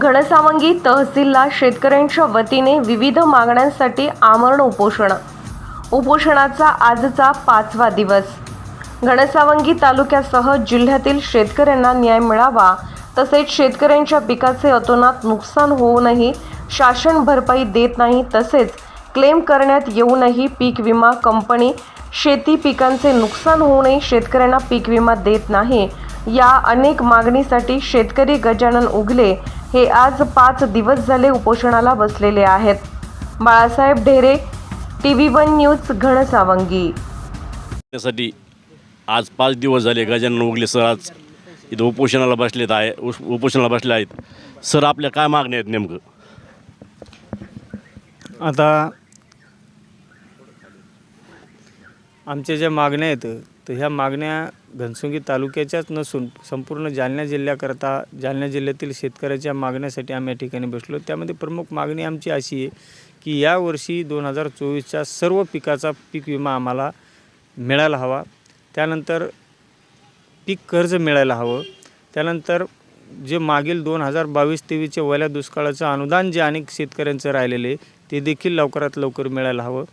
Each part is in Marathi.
घनसावंगी तहसीलला शेतकऱ्यांच्या वतीने विविध मागण्यांसाठी आमरण उपोषण. उपोषणाचा आजचा पाचवा दिवस. घनसावंगी तालुक्यासह जिल्ह्यातील शेतकऱ्यांना न्याय मिळावा तसेच शेतकऱ्यांच्या पिकाचे अतोनात नुकसान होऊनही शासन भरपाई देत नाही तसेच क्लेम करण्यात येऊनही पीक विमा कंपनी शेती पिकांचे नुकसान होऊनही शेतकऱ्यांना पीक विमा देत नाही. या अनेक मागणीसाठी शेतकरी गजानन उगले हे आज पाच दिवस झाले उपोषणाला बसलेले आहेत. Balasaheb Dhere TV one news Ghansawangi Ghansawangi. त्यासाठी आज पाच दिवस झाले गजानन उगले सर आज इथं उपोषणाला बसलेत आहे उपोषणाला बसले आहेत. सर आपल्या काय मागण्या आहेत नेमकं? आता आमच्या ज्या मागण्या आहेत तर ह्या मागण्या घनसुंगी तालुक्याच्याच नसून संपूर्ण जालना जिल्ह्याकरता जालना जिल्ह्यातील शेतकऱ्याच्या मागण्यासाठी आम्ही या ठिकाणी बसलो. त्यामध्ये प्रमुख मागणी आमची अशी आहे की यावर्षी दोन हजार चोवीसच्या सर्व पिकाचा पीक विमा आम्हाला मिळायला हवा. त्यानंतर पीक कर्ज मिळायला हवं. त्यानंतर जे मागील दोन हजार बावीस तेवीसच्या वल्या दुष्काळाचं अनुदान जे अनेक शेतकऱ्यांचं राहिलेलं आहे ते देखील लवकरात लवकर मिळायला हवं.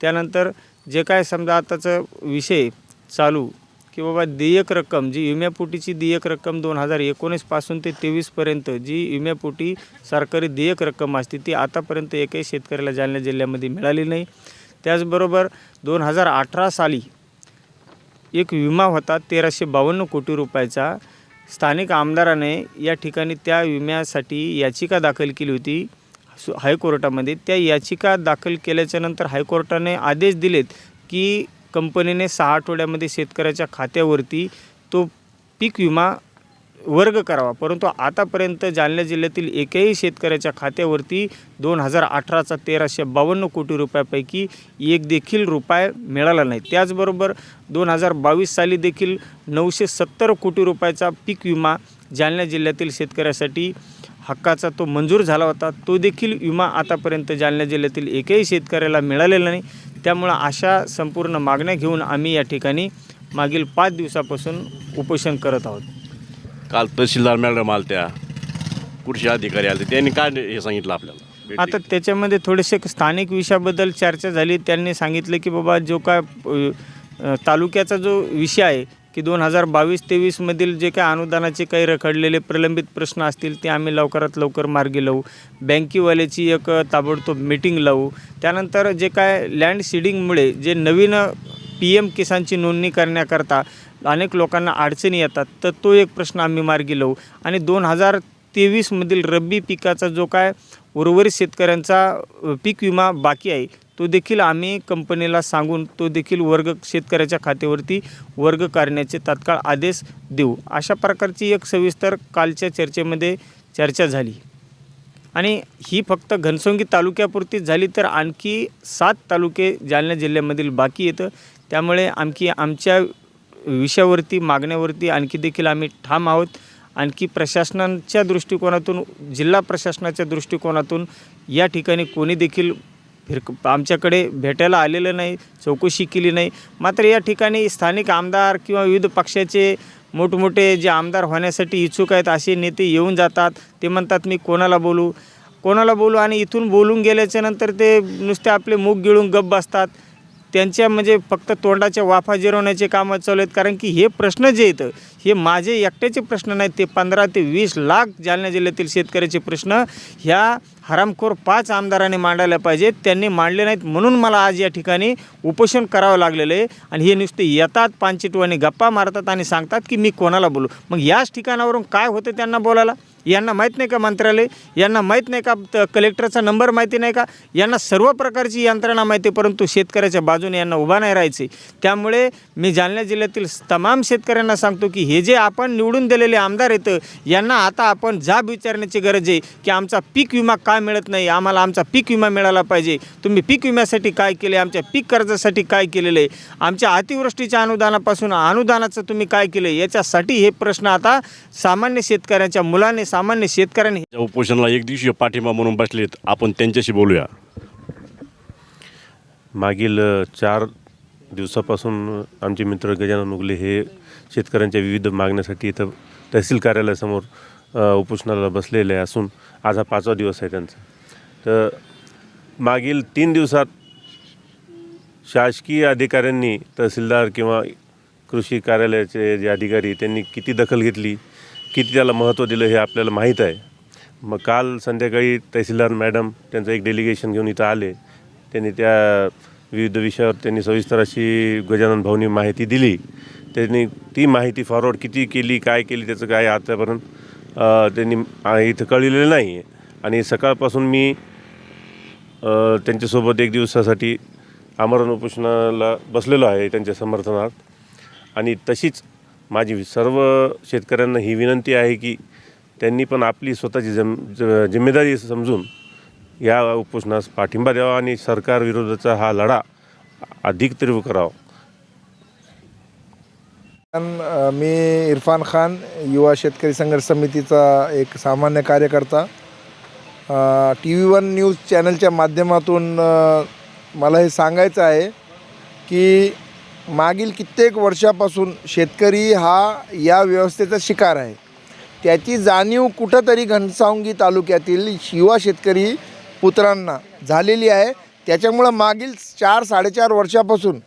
त्यानंतर जे काय समजा आताचं विषय चालू की बाबा देयक रक्कम जी विम्यापोटीची देयक रक्कम दोन हजार एकोणीसपासून ते तेवीसपर्यंत जी विम्यापोटी सरकारी देयक रक्कम असते ती आतापर्यंत एकही शेतकऱ्याला जालना जिल्ह्यामध्ये मिळाली नाही. त्याचबरोबर दोन हजार अठरा साली एक विमा होता तेराशे बावन्न कोटी रुपयाचा. स्थानिक आमदाराने या ठिकाणी त्या विम्यासाठी याचिका दाखल केली होती सु- हायकोर्टामध्ये. त्या याचिका दाखल केल्याच्यानंतर हायकोर्टाने आदेश दिलेत की कंपनीने सहा आठवड्यामध्ये शेतकऱ्याच्या खात्यावरती तो पीक विमा वर्ग करावा. परंतु आतापर्यंत जालना जिल्ह्यातील एकही शेतकऱ्याच्या खात्यावरती दोन हजार अठराचा तेराशे बावन्न कोटी रुपयापैकी एक देखील रुपये मिळाला नाही. त्याचबरोबर दोन हजार बावीस साली देखील नऊशे सत्तर कोटी रुपयाचा पीक विमा जालना जिल्ह्यातील शेतकऱ्यासाठी हक्काचा तो मंजूर झाला होता तो देखील विमा आतापर्यंत जालना जिल्ह्यातील एकही शेतकऱ्याला मिळालेला नाही. त्यामुळं अशा संपूर्ण मागण्या घेऊन आम्ही या ठिकाणी मागील पाच दिवसापासून उपोषण करत आहोत. काल तहसीलदार मॅडम आल्या कृषी अधिकारी आले त्यांनी काय हे सांगितलं आपल्याला? आता त्याच्यामध्ये थोडेसे स्थानिक विषयाबद्दल चर्चा झाली. त्यांनी सांगितलं की बाबा जो काय तालुक्याचा जो विषय आहे की दोन हजार बावीस तेवीसमधील जे काय अनुदानाचे काही रखडलेले प्रलंबित प्रश्न असतील ते आम्ही लवकरात लवकर मार्गी लावू. बँकीवाल्याची एक ताबडतोब मीटिंग लावू. त्यानंतर जे काय लँड सीडिंगमुळे जे नवीन पी एम किसानची नोंदणी करण्याकरता अनेक लोकांना अडचणी येतात तर तो एक प्रश्न आम्ही मार्गी लावू. आणि दोन हजार तेवीसमधील रब्बी पिकाचा जो काय उर्वरित शेतकऱ्यांचा पीक विमा बाकी आहे तो देखील आम्ही कंपनीला सांगून तो देखील वर्ग शेतकऱ्याच्या खात्यावरती वर्ग करण्याचे तात्काळ आदेश देऊ. अशा प्रकारची एक सविस्तर कालच्या चर्चेमध्ये चर्चा झाली. आणि ही फक्त घनसोंगी तालुक्यापुरतीच झाली तर आणखी सात तालुके जालना जिल्ह्यामधील बाकी येतं त्यामुळे आणखी आमच्या विषयावरती मागण्यावरती आणखी देखील आम्ही ठाम आहोत. आणखी प्रशासनाच्या दृष्टिकोनातून जिल्हा प्रशासनाच्या दृष्टिकोनातून या ठिकाणी कोणी देखील फिरक आमच्याकडे भेटायला आलेलं नाही चौकशी केली नाही. मात्र या ठिकाणी स्थानिक आमदार किंवा विविध पक्षाचे मोठमोठे जे आमदार होण्यासाठी इच्छुक आहेत असे नेते येऊन जातात. ते म्हणतात मी कोणाला बोलू? कोणाला बोलू आणि इथून बोलून गेल्याच्यानंतर ते नुसते आपले मुख गिळून गप्प बसतात. त्यांच्या म्हणजे फक्त तोंडाच्या वाफा जिरवण्याचे कामं चालू आहेत. कारण की हे प्रश्न जे येतं हे माझे एकट्याचे प्रश्न नाहीत. ते पंधरा ते वीस लाख जालना जिल्ह्यातील शेतकऱ्याचे प्रश्न ह्या हरामखोर पाच आमदारांनी मांडायला पाहिजेत त्यांनी मांडले नाहीत म्हणून मला आज या ठिकाणी उपोषण करावं लागलेलं आहे. आणि हे नुसते येतात पानचिटवाने गप्पा मारतात आणि सांगतात की मी कोणाला बोलू? मग याच ठिकाणावरून काय होतं त्यांना बोलायला? यांना माहीत नाही का मंत्रालय? यांना माहीत नाही का त- कलेक्टरचा नंबर माहिती नाही का? यांना सर्व प्रकारची यंत्रणा माहिती आहे, परंतु शेतकऱ्याच्या बाजूने यांना उभा नाही राहायचे त्यामुळे मी जालना जिल्ह्यातील तमाम शेतकऱ्यांना सांगतो की हे जे आपण निवडून दिलेले आमदार येतं यांना आता आपण जाब विचारण्याची गरज आहे की आमचा पीक विमा का मिळत नाही? आम्हाला आमचा पीक विमा मिळाला पाहिजे. तुम्ही पीक विम्यासाठी काय केले? आमच्या पीक कर्जासाठी काय केलेलं आहे? आमच्या अतिवृष्टीच्या अनुदानापासून अनुदानाचं तुम्ही काय केलं? याच्यासाठी हे प्रश्न आता सामान्य शेतकऱ्यांच्या मुलाने सामान्य शेतकऱ्यांनी उपोषणाला एक दिवशी पाठिंबा म्हणून बसलेत. आपण त्यांच्याशी बोलूया. मागील चार दिवसापासून आमचे मित्र गजानन उगले हे शेतकऱ्यांच्या विविध मागण्यासाठी इथं तहसील कार्यालयासमोर उपोषणाला बसलेले असून आज हा पाचवा दिवस आहे त्यांचा. तर मागील तीन दिवसात शासकीय अधिकाऱ्यांनी तहसीलदार किंवा कृषी कार्यालयाचे जे अधिकारी त्यांनी किती दखल घेतली किती त्याला महत्त्व दिलं हे आपल्याला माहीत आहे. मग काल संध्याकाळी तहसीलदार मॅडम त्यांचं एक डेलिगेशन घेऊन इथं आले. त्यांनी त्या विविध विषयावर त्यांनी सविस्तर अशी गजानन भाऊनी माहिती दिली. त्यांनी ती माहिती फॉरवर्ड किती केली काय केली त्याचं काय आतापर्यंत त्यांनी इथं कळलेलं नाही आहे आणि सकाळपासून मी त्यांच्यासोबत एक दिवसासाठी आमरण उपोषणाला बसलेलो आहे त्यांच्या समर्थनात आणि तशीच माझी सर्व शेतकऱ्यांना ही विनंती आहे की त्यांनी पण आपली स्वतःची जम ज- जिम्मेदारी समजून या उपोषणास पाठिंबा द्यावा आणि सरकारविरोधाचा हा लढा अधिक तीव्र करावा. मी इरफान खान युवा शेतकरी संघर्ष समितीचा एक सामान्य कार्यकर्ता. टी व्ही वन न्यूज चॅनलच्या माध्यमातून मला हे सांगायचं आहे की मागील कित्येक वर्षापासून शेतकरी हा या व्यवस्थेचा शिकार आहे. त्याची जाणीव कुठंतरी घनसावंगी तालुक्यातील युवा शेतकरी पुत्रांना झालेली आहे. त्याच्यामुळं मागील चार साडेचार वर्षापासून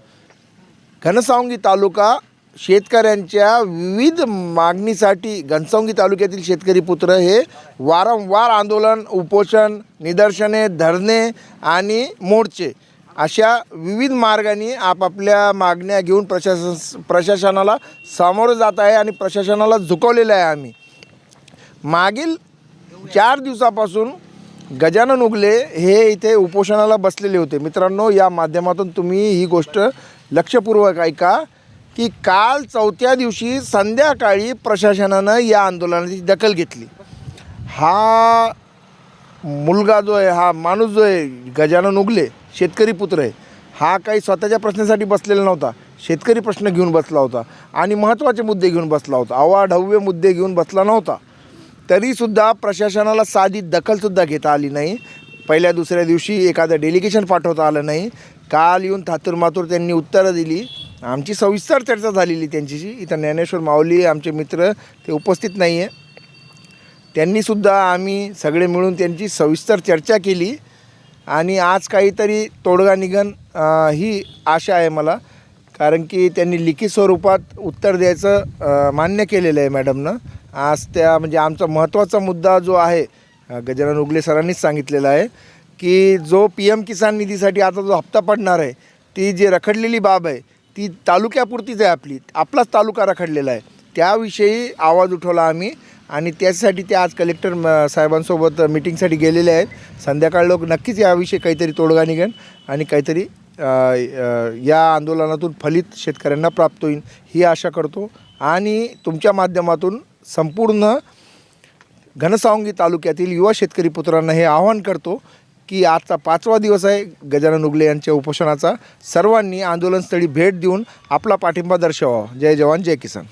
घनसावंगी तालुका शेतकऱ्यांच्या विविध मागणीसाठी घनसावंगी तालुक्यातील शेतकरी पुत्र हे वारंवार आंदोलन उपोषण निदर्शने धरणे आणि मोर्चे अशा विविध मार्गाने आपापल्या मागण्या घेऊन प्रशासन प्रशासनाला सामोरं जात आहे आणि प्रशासनाला झुकवलेलं आहे आम्ही. मागील चार दिवसापासून गजानन उगले हे इथे उपोषणाला बसलेले होते. मित्रांनो या माध्यमातून तुम्ही ही गोष्ट लक्षपूर्वक ऐका. की काल चौथ्या दिवशी संध्याकाळी प्रशासनानं या आंदोलनाची दखल घेतली. हा मुलगा जो आहे हा माणूस जो आहे गजानन उगले शेतकरी पुत्र आहे हा काही स्वतःच्या प्रश्नासाठी बसलेला नव्हता. शेतकरी प्रश्न घेऊन बसला होता आणि महत्त्वाचे मुद्दे घेऊन बसला होता. अवाढव्य मुद्दे घेऊन बसला नव्हता. तरीसुद्धा प्रशासनाला साधी दखलसुद्धा घेता आली नाही. पहिल्या दुसऱ्या दिवशी एखादं डेलिगेशन पाठवता आलं नाही. काल येऊन थातुरमातूर त्यांनी उत्तरं दिली. आमची सविस्तर चर्चा झालेली त्यांच्याशी. इथं ज्ञानेश्वर माऊली आमचे मित्र ते उपस्थित नाही आहे त्यांनीसुद्धा आम्ही सगळे मिळून त्यांची सविस्तर चर्चा केली. आणि आज काहीतरी तोडगा निघन ही आशा आहे मला. कारण की त्यांनी लिखित स्वरूपात उत्तर द्यायचं मान्य केलेलं आहे मॅडमनं. आज त्या म्हणजे आमचा महत्त्वाचा मुद्दा जो आहे गजानन उगले सरांनीच सांगितलेला आहे की जो पी एम किसान निधीसाठी आता जो हप्ता पडणार आहे ती जी रखडलेली बाब आहे ती तालुक्यापुरतीच आहे आपली. आपलाच तालुका रखडलेला आहे. त्याविषयी आवाज उठवला आम्ही आणि त्यासाठी ते आज कलेक्टर म- साहेबांसोबत मिटिंगसाठी गेलेले आहेत. संध्याकाळ लोक नक्कीच याविषयी काहीतरी तोडगा निघेन आणि काहीतरी या आंदोलनातून फलित शेतकऱ्यांना प्राप्त होईल ही आशा करतो. आणि तुमच्या माध्यमातून संपूर्ण घनसावंगी तालुक्यातील युवा शेतकरी पुत्रांना हे आवाहन करतो की आजचा पाचवा दिवस आहे गजानन उगले यांच्या उपोषणाचा. सर्वांनी आंदोलनस्थळी भेट देऊन आपला पाठिंबा दर्शवावा. जय जवान जय किसान.